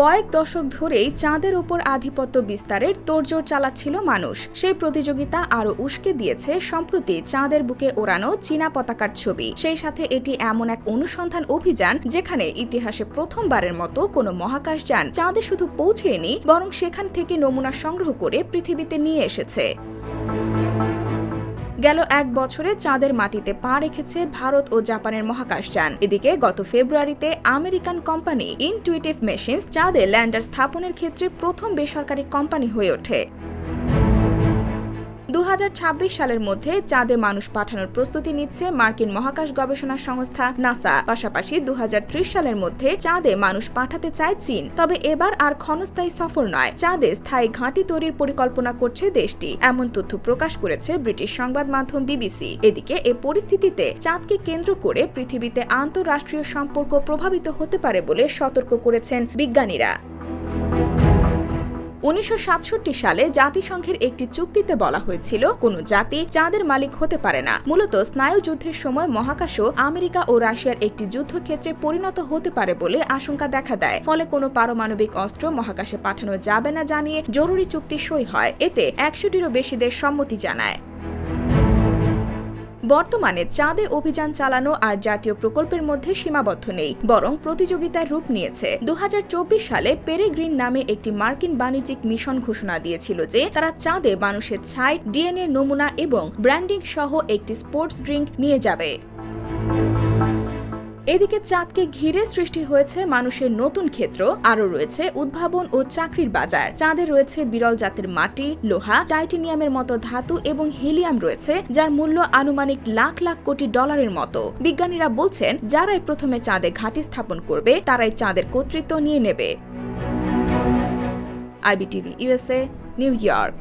কয়েক দশক ধরেই চাঁদের ওপর আধিপত্য বিস্তারের তোড়জোড় চালাচ্ছিল মানুষ। সেই প্রতিযোগিতা আরও উস্কে দিয়েছে সম্প্রতি চাঁদের বুকে ওড়ানো চীনা পতাকার ছবি। সেই সাথে এটি এমন এক অনুসন্ধান অভিযান যেখানে ইতিহাসে প্রথমবারের মতো কোনো মহাকাশযান চাঁদে শুধু পৌঁছেনি, বরং সেখান থেকে নমুনা সংগ্রহ করে পৃথিবীতে নিয়ে এসেছে। গেল এক বছরে চাঁদের মাটিতে পা রেখেছে ভারত ও জাপানের মহাকাশযান এদিকে গত ফেব্রুয়ারিতে আমেরিকান কোম্পানি ইনটুইটিভ মেশিনস চাঁদে ল্যান্ডার স্থাপনের ক্ষেত্রে প্রথম বেসরকারি কোম্পানি হয়ে ওঠে। দু হাজার ছাব্বিশ সালের মধ্যে চাঁদে মানুষ পাঠানোর প্রস্তুতি নিচ্ছে মার্কিন মহাকাশ গবেষণা সংস্থা নাসা। পাশাপাশি দু হাজার ত্রিশ সালের মধ্যে চাঁদে মানুষ পাঠাতে চায় চীন। তবে এবার আর ক্ষণস্থায়ী সফর নয়, চাঁদে স্থায়ী ঘাঁটি তৈরির পরিকল্পনা করছে দেশটি, এমন তথ্য প্রকাশ করেছে ব্রিটিশ সংবাদ মাধ্যম বিবিসি। এদিকে এ পরিস্থিতিতে চাঁদকে কেন্দ্র করে পৃথিবীতে আন্তঃরাষ্ট্রীয় সম্পর্ক প্রভাবিত হতে পারে বলে সতর্ক করেছেন বিজ্ঞানীরা। উনিশশো সাতষট্টি সালে জাতিসংঘের একটি চুক্তিতে বলা হয়েছিল, কোনো জাতি চাঁদের মালিক হতে পারে না। মূলত স্নায়ু যুদ্ধের সময় মহাকাশও আমেরিকা ও রাশিয়ার একটি যুদ্ধক্ষেত্রে পরিণত হতে পারে বলে আশঙ্কা দেখা দেয়। ফলে কোনো পারমাণবিক অস্ত্র মহাকাশে পাঠানো যাবে না জানিয়ে জরুরি চুক্তি সই হয়। এতে একশোটিরও বেশি দেশ সম্মতি জানায়। বর্তমানে চাঁদে অভিযান চালানো আর জাতীয় প্রকল্পের মধ্যে সীমাবদ্ধ নেই, বরং প্রতিযোগিতার রূপ নিয়েছে। দু হাজার চব্বিশ সালে পেরেগ্রিন নামে একটি মার্কিন বাণিজ্যিক মিশন ঘোষণা দিয়েছিল যে, তারা চাঁদে মানুষের ছাই, ডিএনএ নমুনা এবং ব্র্যান্ডিং সহ একটি স্পোর্টস ড্রিঙ্ক নিয়ে যাবে। এদিকে চাঁদকে ঘিরে সৃষ্টি হয়েছে মানুষের নতুন ক্ষেত্র। আরও রয়েছে উদ্ভাবন ও চাকরির বাজার। চাঁদে রয়েছে বিরল জাতের মাটি, লোহা, টাইটেনিয়ামের মতো ধাতু এবং হিলিয়াম রয়েছে, যার মূল্য আনুমানিক লাখ লাখ কোটি ডলারের মতো। বিজ্ঞানীরা বলছেন, যারাই প্রথমে চাঁদে ঘাঁটি স্থাপন করবে, তারাই চাঁদের কর্তৃত্ব নিয়ে নেবে। IBTV USA New York.